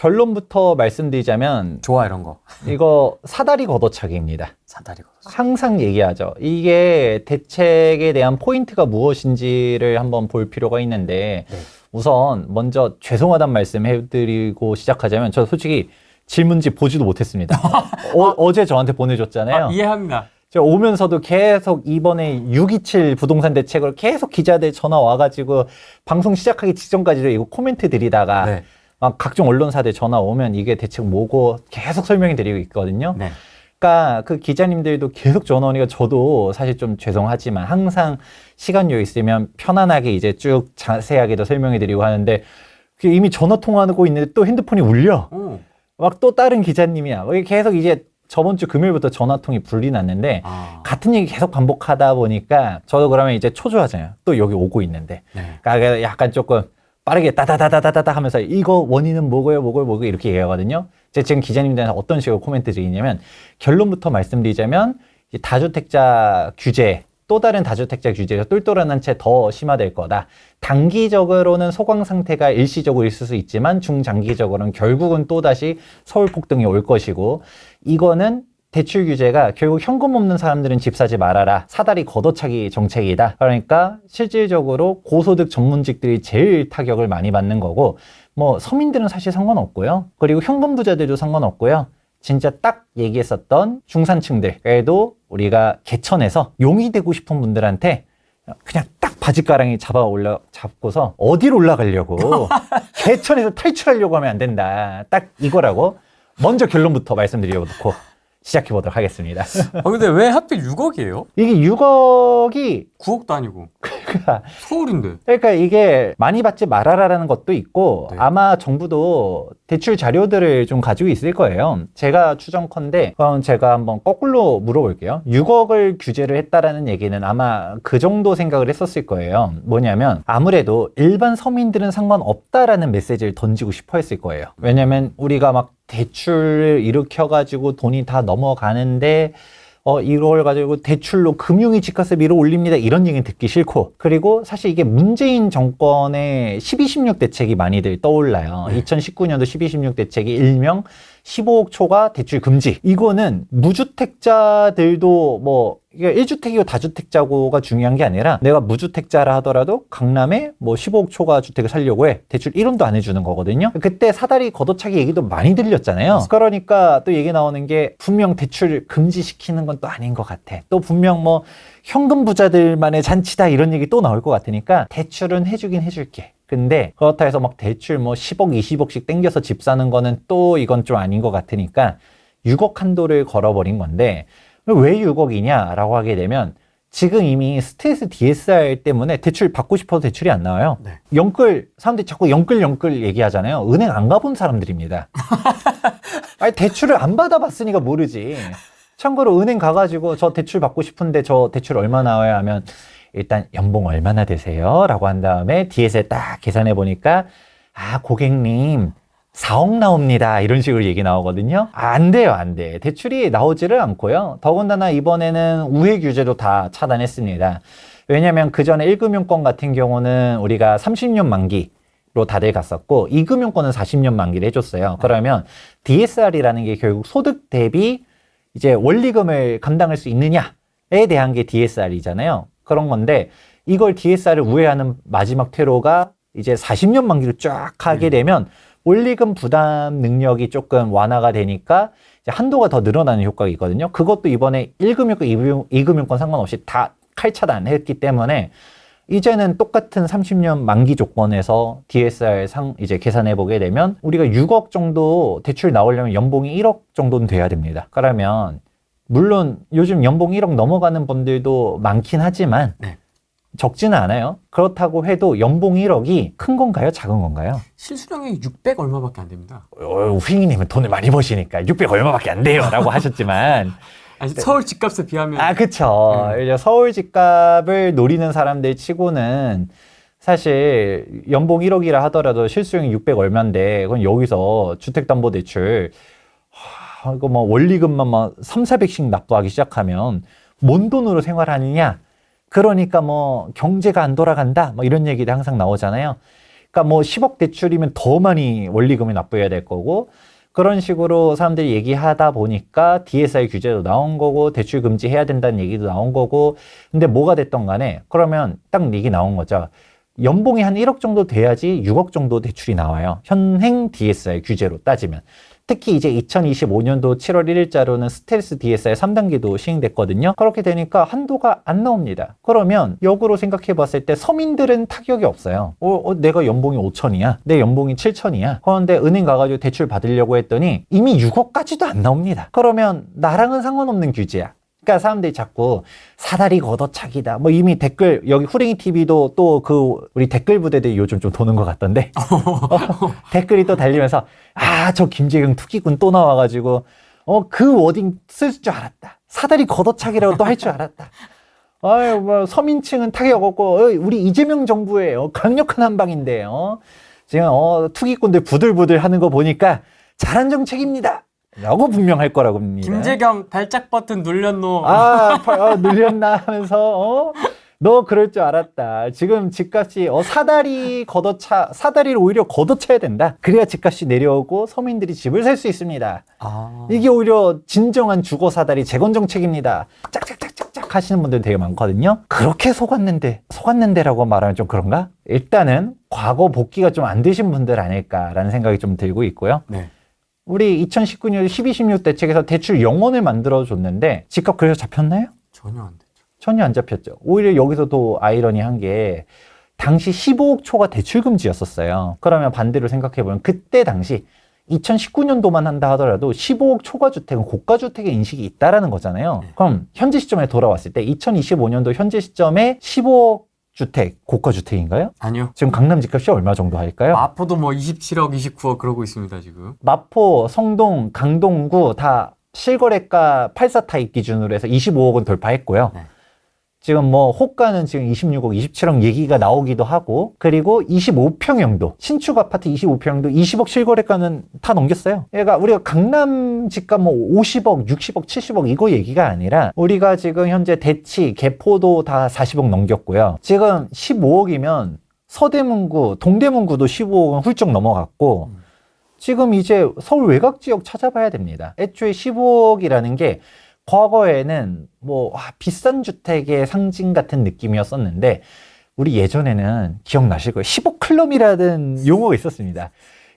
결론부터 말씀드리자면 좋아 이런 거 이거 사다리 걷어차기입니다. 사다리 걷어서 항상 얘기하죠. 이게 대책에 대한 포인트가 무엇인지를 한번 볼 필요가 있는데 네. 우선 먼저 죄송하단 말씀 해드리고 시작하자면 저 솔직히 질문지 보지도 못했습니다. 어, 제 저한테 보내줬잖아요. 아, 이해합니다. 제가 오면서도 계속 이번에 627 부동산 대책을 계속 기자들 전화 와가지고 방송 시작하기 직전까지도 이거 코멘트 드리다가 네. 막 각종 언론사들 전화 오면 이게 대책 뭐고 계속 설명해 드리고 있거든요. 네. 그러니까 그 기자님들도 계속 전화 오니까 저도 사실 좀 죄송하지만 항상 시간 여유 있으면 편안하게 이제 쭉 자세하게도 설명해 드리고 하는데 이미 전화 통화하고 있는데 또 핸드폰이 울려. 오. 막또 다른 기자님이야. 계속 이제 저번 주 금요일부터 전화통이 불이 났는데 아. 같은 얘기 계속 반복하다 보니까 저도 그러면 이제 초조하잖아요. 또 여기 오고 있는데. 네. 그러니까 약간 조금 빠르게 따다다다다다다 하면서 이거 원인은 뭐고요, 뭐고요, 뭐고 이렇게 얘기하거든요. 제가 지금 기자님들한테 어떤 식으로 코멘트 드리냐면 결론부터 말씀드리자면 이 다주택자 규제 또 다른 다주택자 규제가 똘똘한 채 더 심화될 거다. 단기적으로는 소강 상태가 일시적으로 있을 수 있지만 중장기적으로는 결국은 또다시 서울 폭등이 올 것이고 이거는 대출 규제가 결국 현금 없는 사람들은 집 사지 말아라. 사다리 걷어차기 정책이다. 그러니까 실질적으로 고소득 전문직들이 제일 타격을 많이 받는 거고, 뭐 서민들은 사실 상관없고요. 그리고 현금 부자들도 상관없고요. 진짜 딱 얘기했었던 중산층들, 그래도 우리가 개천에서 용이 되고 싶은 분들한테 그냥 딱 바지가랑이 잡아 올라 잡고서 어디로 올라가려고 개천에서 탈출하려고 하면 안 된다. 딱 이거라고 먼저 결론부터 말씀드려 놓고 시작해 보도록 하겠습니다. 아 근데 왜 하필 6억이에요? 이게 6억이 9억도 아니고 서울인데. 그러니까 이게 많이 받지 말아라라는 것도 있고 네. 아마 정부도 대출 자료들을 좀 가지고 있을 거예요. 제가 추정컨대 그럼 제가 한번 거꾸로 물어볼게요. 6억을 규제를 했다라는 얘기는 아마 그 정도 생각을 했었을 거예요. 뭐냐면 아무래도 일반 서민들은 상관없다라는 메시지를 던지고 싶어 했을 거예요. 왜냐면 우리가 막 대출을 일으켜가지고 돈이 다 넘어가는데 어, 이걸 가지고 대출로 금융위 집값을 밀어 올립니다. 이런 얘기는 듣기 싫고. 그리고 사실 이게 문재인 정권의 12, 16 대책이 많이들 떠올라요. 네. 2019년도 12, 16 대책이 일명 15억 초과 대출 금지. 이거는 무주택자들도 뭐, 이게 1주택이고 다주택자고가 중요한 게 아니라 내가 무주택자라 하더라도 강남에 뭐 15억 초과 주택을 살려고 해. 대출 1원도 안 해주는 거거든요. 그때 사다리 걷어차기 얘기도 많이 들렸잖아요. 그러니까 또 얘기 나오는 게 분명 대출 금지시키는 건 또 아닌 것 같아. 또 분명 뭐 현금 부자들만의 잔치다 이런 얘기 또 나올 것 같으니까 대출은 해주긴 해줄게. 근데 그렇다 해서 막 대출 뭐 10억, 20억씩 땡겨서 집 사는 거는 또 이건 좀 아닌 것 같으니까 6억 한도를 걸어버린 건데 왜 6억이냐라고 하게 되면 지금 이미 스트레스 DSR 때문에 대출 받고 싶어도 대출이 안 나와요. 네. 영끌 사람들이 자꾸 영끌 영끌 얘기하잖아요. 은행 안 가본 사람들입니다. 아니 대출을 안 받아봤으니까 모르지. 참고로 은행 가가지고 저 대출 받고 싶은데 저 대출 얼마 나와야 하면 일단 연봉 얼마나 되세요? 라고 한 다음에 DS에 딱 계산해 보니까 아 고객님 4억 나옵니다. 이런 식으로 얘기 나오거든요. 안 돼요, 안 돼. 대출이 나오지를 않고요. 더군다나 이번에는 우회 규제도 다 차단했습니다. 왜냐면 그 전에 1금융권 같은 경우는 우리가 30년 만기 로 다들 갔었고 2금융권은 40년 만기를 해줬어요. 그러면 DSR이라는 게 결국 소득 대비 이제 원리금을 감당할 수 있느냐에 대한 게 DSR이잖아요. 그런 건데 이걸 DSR을 우회하는 마지막 퇴로가 이제 40년 만기로 쫙 하게 되면 원리금 부담 능력이 조금 완화가 되니까 한도가 더 늘어나는 효과가 있거든요. 그것도 이번에 1금융권, 2금융, 2금융권 상관없이 다 칼차단했기 때문에 이제는 똑같은 30년 만기 조건에서 DSR 상 이제 계산해 보게 되면 우리가 6억 정도 대출 나오려면 연봉이 1억 정도는 돼야 됩니다. 그러면 물론 요즘 연봉 1억 넘어가는 분들도 많긴 하지만 네. 적지는 않아요. 그렇다고 해도 연봉 1억이 큰 건가요? 작은 건가요? 실수령이 600 얼마밖에 안 됩니다. 어, 휘잉님은 돈을 많이 버시니까 600 얼마밖에 안 돼요. 라고 하셨지만 아니 서울 집값에 비하면 아, 그쵸. 음. 이제 서울 집값을 노리는 사람들 치고는 사실 연봉 1억이라 하더라도 실수령이 600 얼마인데, 그건 여기서 주택담보대출, 하, 이거 뭐 원리금만 막 3, 400씩 납부하기 시작하면 뭔 돈으로 생활하느냐? 그러니까 뭐 경제가 안 돌아간다? 뭐 이런 얘기도 항상 나오잖아요. 그러니까 뭐 10억 대출이면 더 많이 원리금을 납부해야 될 거고 그런 식으로 사람들이 얘기하다 보니까 DSR 규제도 나온 거고 대출 금지해야 된다는 얘기도 나온 거고 근데 뭐가 됐던 간에 그러면 딱 얘기 나온 거죠. 연봉이 한 1억 정도 돼야지 6억 정도 대출이 나와요. 현행 DSR 규제로 따지면. 특히 이제 2025년도 7월 1일자로는 스텔스 DSR 3단계도 시행됐거든요. 그렇게 되니까 한도가 안 나옵니다. 그러면 역으로 생각해 봤을 때 서민들은 타격이 없어요. 어, 어, 내가 연봉이 5천이야. 내 연봉이 7천이야. 그런데 은행 가가지고 대출 받으려고 했더니 이미 6억까지도 안 나옵니다. 그러면 나랑은 상관없는 규제야. 그러니까 사람들이 자꾸 사다리 걷어차기다. 뭐 이미 댓글 여기 후랭이 TV도 또 그 우리 댓글 부대들이 요즘 좀 도는 것 같던데 어, 댓글이 또 달리면서 아 저 김재경 투기꾼 또 나와가지고 어 그 워딩 쓸 줄 알았다. 사다리 걷어차기라고 또 할 줄 알았다. 아유 뭐 서민층은 타격 없고 어, 우리 이재명 정부예요. 강력한 한방인데요. 지금 어 투기꾼들 부들부들 하는 거 보니까 잘한 정책입니다. 라고 분명할 거라고 봅니다. 김재경 발작 버튼 눌렸노. 아, 파- 어, 늘렸나 하면서, 어? 너 그럴 줄 알았다. 지금 집값이, 어, 사다리 걷어차, 사다리를 오히려 걷어차야 된다. 그래야 집값이 내려오고 서민들이 집을 살 수 있습니다. 아. 이게 오히려 진정한 주거 사다리 재건 정책입니다. 짝짝짝짝짝 하시는 분들 되게 많거든요. 그렇게 속았는데, 속았는데라고 말하면 좀 그런가? 일단은 과거 복귀가 좀 안 되신 분들 아닐까라는 생각이 좀 들고 있고요. 네. 우리 2019년 12, 16 대책에서 대출 영원을 만들어 줬는데 집값 그래서 잡혔나요? 전혀 안 됐죠. 전혀 안 잡혔죠. 오히려 여기서도 아이러니한 게 당시 15억 초가 대출 금지였었어요. 그러면 반대로 생각해 보면 그때 당시 2019년도만 한다 하더라도 15억 초과 주택은 고가 주택의 인식이 있다라는 거잖아요. 그럼 현재 시점에 돌아왔을 때 2025년도 현재 시점에 15억 주택 고가 주택인가요? 아니요. 지금 강남 집값이 얼마 정도 할까요? 마포도 뭐 27억, 29억 그러고 있습니다, 지금. 마포, 성동, 강동구 다 실거래가 84 타입 기준으로 해서 25억은 돌파했고요. 네. 지금 뭐 호가는 지금 26억, 27억 얘기가 나오기도 하고 그리고 25평형도 신축 아파트 25평형도 20억 실거래가는 다 넘겼어요. 그러니까 우리가 강남 집값 뭐 50억, 60억, 70억 이거 얘기가 아니라 우리가 지금 현재 대치, 개포도 다 40억 넘겼고요. 지금 15억이면 서대문구, 동대문구도 15억은 훌쩍 넘어갔고 지금 이제 서울 외곽 지역 찾아봐야 됩니다. 애초에 15억이라는 게 과거에는 뭐 아, 비싼 주택의 상징 같은 느낌이었었는데 우리 예전에는 기억나실 거예요. 15 클럽이라는 용어가 있었습니다.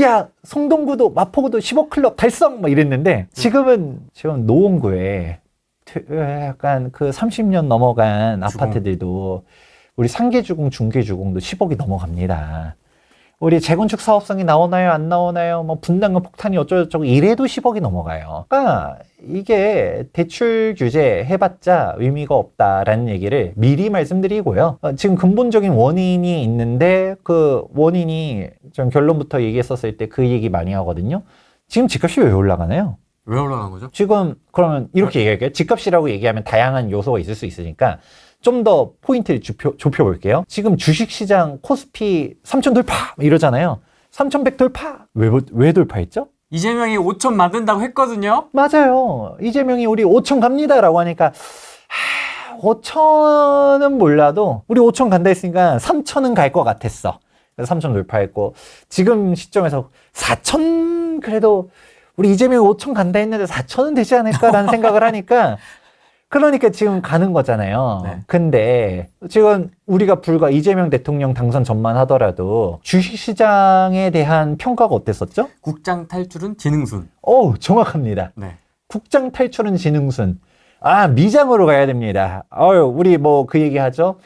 야, 성동구도 마포구도 15 클럽 달성 막 이랬는데 지금은 지금 노원구에 되- 약간 그 30년 넘어간 주공. 아파트들도 우리 상계주공, 중계주공도 10억이 넘어갑니다. 우리 재건축 사업성이 나오나요? 안 나오나요? 뭐 분담금 폭탄이 어쩌고저쩌고 이래도 10억이 넘어가요. 그러니까 이게 대출 규제 해봤자 의미가 없다라는 얘기를 미리 말씀드리고요. 어, 지금 근본적인 원인이 있는데 그 원인이 좀 결론부터 얘기했었을 때 그 얘기 많이 하거든요. 지금 집값이 왜 올라가나요? 왜 올라간 거죠? 지금 그러면 이렇게 얘기할게요. 집값이라고 얘기하면 다양한 요소가 있을 수 있으니까 좀 더 포인트를 좁혀, 좁혀볼게요. 지금 주식시장 코스피 3천 돌파 이러잖아요. 3,100 돌파. 왜, 왜 돌파했죠? 이재명이 5천 만든다고 했거든요. 맞아요. 이재명이 우리 5천 갑니다라고 하니까 하, 5천은 몰라도 우리 5천 간다 했으니까 3천은 갈 것 같았어. 그래서 3천 돌파했고 지금 시점에서 4천 그래도 우리 이재명이 5천 간다 했는데 4천은 되지 않을까라는 생각을 하니까 그러니까 지금 가는 거잖아요. 네. 근데 지금 우리가 불과 이재명 대통령 당선 전만 하더라도 주식시장에 대한 평가가 어땠었죠? 국장 탈출은 지능순. 어우, 정확합니다. 네. 국장 탈출은 지능순. 아, 미장으로 가야 됩니다. 어유, 우리 뭐 그 얘기 하죠.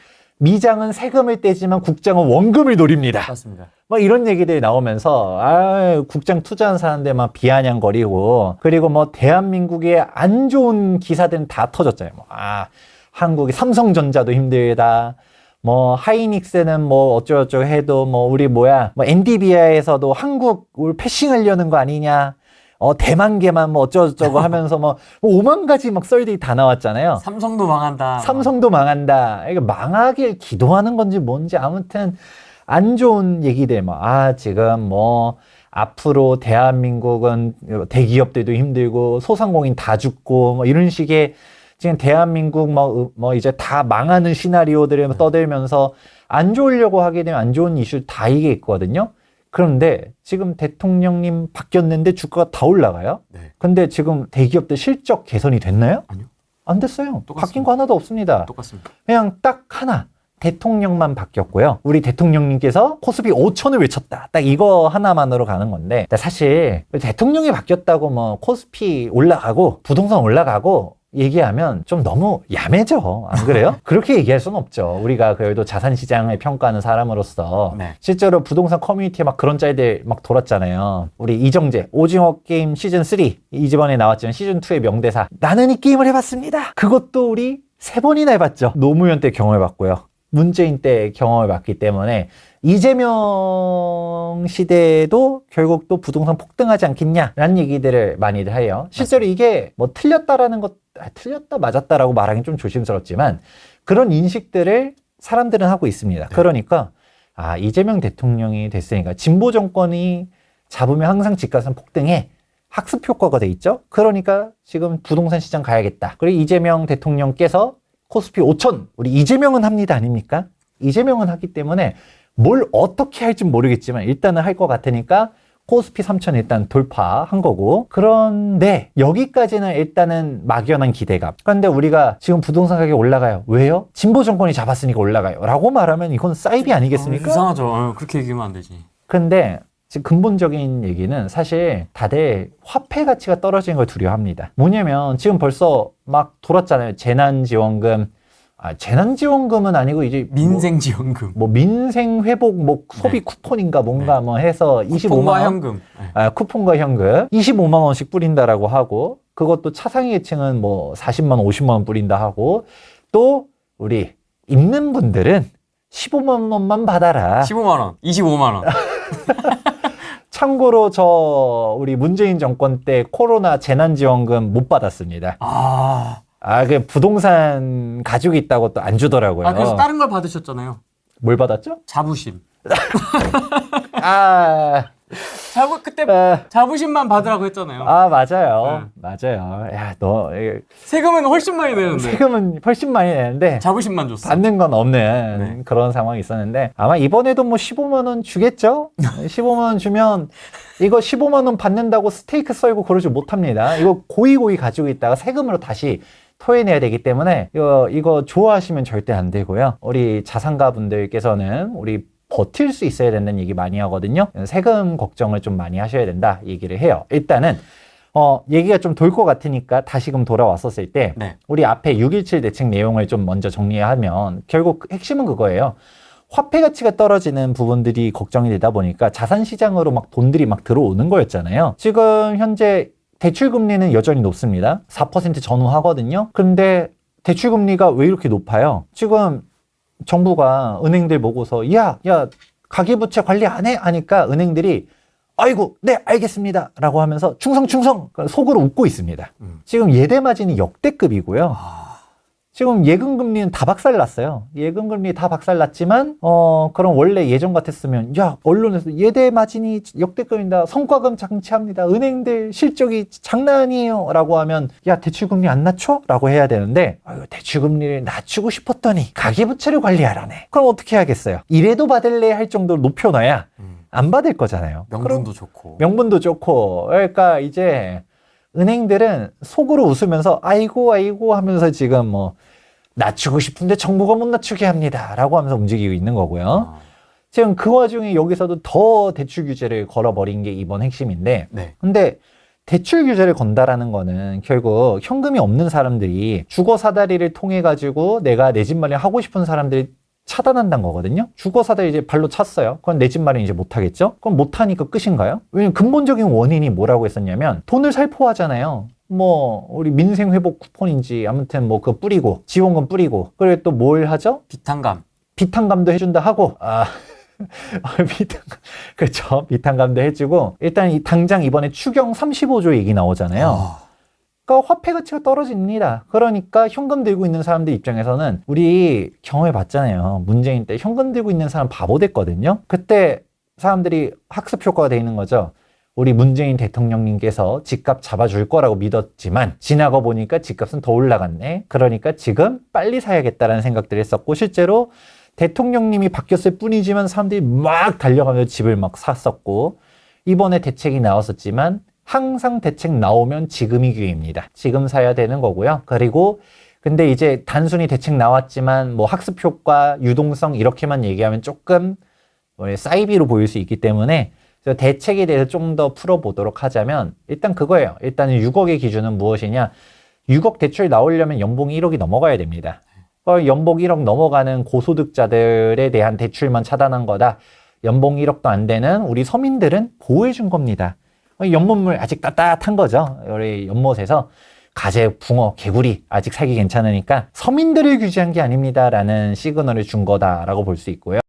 미장은 세금을 떼지만 국장은 원금을 노립니다. 맞습니다. 뭐 이런 얘기들이 나오면서 아, 국장 투자한 사람들만 비아냥거리고 그리고 뭐 대한민국의 안 좋은 기사들은 다 터졌잖아요. 뭐, 아, 한국이 삼성전자도 힘들다. 뭐 하이닉스는 뭐 어쩌고저쩌고 해도 뭐 우리 뭐야 뭐 엔디비아에서도 한국을 패싱하려는 거 아니냐. 어 대만계만 뭐 어쩌고저쩌고 하면서 뭐, 뭐 오만 가지 막 썰들이 다 나왔잖아요. 삼성도 망한다. 삼성도 망한다. 이거 망하길 기도하는 건지 뭔지 아무튼 안 좋은 얘기들 뭐 아 지금 뭐 앞으로 대한민국은 대기업들도 힘들고 소상공인 다 죽고 뭐 이런 식의 지금 대한민국 뭐, 으- 뭐 이제 다 망하는 시나리오들을 떠들면서 안 좋으려고 하게 되면 안 좋은 이슈 다 이게 있거든요. 그런데 지금 대통령님 바뀌었는데 주가가 다 올라가요. 네. 근데 지금 대기업들 실적 개선이 됐나요? 아니요. 안 됐어요. 똑같습니다. 바뀐 거 하나도 없습니다. 똑같습니다. 그냥 딱 하나. 대통령만 바뀌었고요. 우리 대통령님께서 코스피 5천을 외쳤다. 딱 이거 하나만으로 가는 건데 사실 대통령이 바뀌었다고 뭐 코스피 올라가고 부동산 올라가고 얘기하면 좀 너무 야매죠. 안 그래요? 그렇게 얘기할 수는 없죠. 우리가 그래도 자산 시장을 평가하는 사람으로서 네. 실제로 부동산 커뮤니티에 막 그런 짤들 막 돌았잖아요. 우리 이정재 오징어 게임 시즌 3 이집번에 나왔지만 시즌 2의 명대사 나는 이 게임을 해봤습니다. 그것도 우리 세 번이나 해봤죠. 노무현 때 경험해봤고요. 문재인 때 경험을 봤기 때문에 이재명 시대에도 결국 또 부동산 폭등하지 않겠냐라는 얘기들을 많이들 해요. 실제로 이게 뭐 틀렸다라는 것, 아, 틀렸다 맞았다라고 말하기 좀 조심스럽지만 그런 인식들을 사람들은 하고 있습니다. 그러니까 아 이재명 대통령이 됐으니까 진보 정권이 잡으면 항상 집값은 폭등해 학습 효과가 돼 있죠. 그러니까 지금 부동산 시장 가야겠다. 그리고 이재명 대통령께서 코스피 5천 우리 이재명은 합니다 아닙니까? 이재명은 하기 때문에 뭘 어떻게 할지 모르겠지만 일단은 할 것 같으니까 코스피 3천 일단 돌파한 거고 그런데 여기까지는 일단은 막연한 기대감 그런데 우리가 지금 부동산 가격이 올라가요 왜요? 진보 정권이 잡았으니까 올라가요 라고 말하면 이건 사이비 아니겠습니까? 어, 이상하죠. 어, 그렇게 얘기하면 안 되지. 근데 지금 근본적인 얘기는 사실 다들 화폐 가치가 떨어지는 걸 두려워합니다. 뭐냐면 지금 벌써 막 돌았잖아요. 재난지원금. 아, 재난지원금은 아니고 이제 뭐- 민생지원금. 뭐, 민생 회복 뭐 소비 네. 쿠폰인가 뭔가 뭐 해서 25만 쿠폰과 원 현금. 네. 아, 쿠폰과 현금 25만 원씩 뿌린다라고 하고 그것도 차상위 계층은 뭐 40만 원, 50만 원 뿌린다 하고 또 우리 있는 분들은 15만 원만 받아라. 15만 원, 25만 원. 참고로 저 우리 문재인 정권 때 코로나 재난지원금 못 받았습니다. 아, 아, 그 부동산 가지고 있다고 또 안 주더라고요. 아 그래서 다른 걸 받으셨잖아요. 뭘 받았죠? 자부심. 아, 자부 그때 아, 자부심만 받으라고 했잖아요. 아, 맞아요. 맞아요. 야, 너 이게 세금은 훨씬 많이 내는데 세금은 훨씬 많이 내는데 자부심만 줬어. 받는 건 없는 네. 그런 상황이 있었는데 아마 이번에도 뭐 15만 원 주겠죠? 15만 원 주면 이거 15만 원 받는다고 스테이크 썰고 그러지 못합니다. 이거 고이 고이 가지고 있다가 세금으로 다시 토해내야 되기 때문에 이거, 이거 좋아하시면 절대 안 되고요. 우리 자산가 분들께서는 우리 버틸 수 있어야 된다는 얘기 많이 하거든요. 세금 걱정을 좀 많이 하셔야 된다 얘기를 해요. 일단은 어, 얘기가 좀 돌 것 같으니까 다시금 돌아왔었을 때 네. 우리 앞에 6.17 대책 내용을 좀 먼저 정리하면 결국 그 핵심은 그거예요. 화폐 가치가 떨어지는 부분들이 걱정이 되다 보니까 자산 시장으로 막 돈들이 막 들어오는 거였잖아요. 지금 현재 대출 금리는 여전히 높습니다. 4% 전후하거든요. 근데 대출 금리가 왜 이렇게 높아요? 지금 정부가 은행들 보고서 야, 야, 가계부채 관리 안 해? 하니까 은행들이 아이고, 네, 알겠습니다. 라고 하면서 충성, 충성! 속으로 웃고 있습니다. 음. 지금 예대 마진이 역대급이고요. 아, 지금 예금 금리는 다 박살 났어요. 예금 금리 다 박살 났지만 어 그럼 원래 예전 같았으면 야 언론에서 예대 마진이 역대급입니다. 성과금 장치합니다. 은행들 실적이 장난 아니에요라고 하면 야 대출 금리 안 낮춰라고 해야 되는데 아유 대출 금리를 낮추고 싶었더니 가계부채를 관리하라네. 그럼 어떻게 하겠어요? 이래도 받을래 할 정도로 높여놔야 음. 안 받을 거잖아요. 명분도 좋고. 명분도 좋고 그러니까 이제 은행들은 속으로 웃으면서 아이고 아이고 하면서 지금 뭐 낮추고 싶은데 정부가 못 낮추게 합니다. 라고 하면서 움직이고 있는 거고요. 아, 지금 그 와중에 여기서도 더 대출 규제를 걸어버린 게 이번 핵심인데 네. 근데 대출 규제를 건다라는 거는 결국 현금이 없는 사람들이 주거 사다리를 통해 가지고 내가 내 집 마련 하고 싶은 사람들이 차단한다는 거거든요. 주거 사다리 이제 발로 찼어요. 그건 내 집 마련 이제 못 하겠죠? 그럼 못 하니까 끝인가요? 왜냐면 근본적인 원인이 뭐라고 했었냐면 돈을 살포하잖아요. 뭐 우리 민생 회복 쿠폰인지 아무튼 뭐 그거 뿌리고 지원금 뿌리고 그리고 또 뭘 하죠? 비탄감. 비탄감도 해준다 하고 아 비탄 그렇죠 비탄감도 해주고 일단 이 당장 이번에 추경 35조 얘기 나오잖아요. 아, 그러니까 화폐 가치가 떨어집니다. 그러니까 현금 들고 있는 사람들 입장에서는 우리 경험해 봤잖아요. 문재인 때 현금 들고 있는 사람 바보 됐거든요. 그때 사람들이 학습 효과가 돼 있는 거죠. 우리 문재인 대통령님께서 집값 잡아줄 거라고 믿었지만 지나고 보니까 집값은 더 올라갔네. 그러니까 지금 빨리 사야겠다라는 생각들을 했었고 실제로 대통령님이 바뀌었을 뿐이지만 사람들이 막 달려가면서 집을 막 샀었고 이번에 대책이 나왔었지만 항상 대책 나오면 지금이 기회입니다. 지금 사야 되는 거고요. 그리고 근데 이제 단순히 대책 나왔지만 뭐 학습 효과, 유동성 이렇게만 얘기하면 조금 뭐 사이비로 보일 수 있기 때문에 그래서 대책에 대해서 좀 더 풀어보도록 하자면 일단 그거예요. 일단은 6억의 기준은 무엇이냐? 6억 대출 나오려면 연봉이 1억이 넘어가야 됩니다. 어, 연봉 1억 넘어가는 고소득자들에 대한 대출만 차단한 거다. 연봉 1억도 안 되는 우리 서민들은 보호해 준 겁니다. 어, 연못물 아직 따뜻한 거죠. 우리 연못에서 가재, 붕어, 개구리 아직 살기 괜찮으니까 서민들을 규제한 게 아닙니다라는 시그널을 준 거다라고 볼 수 있고요.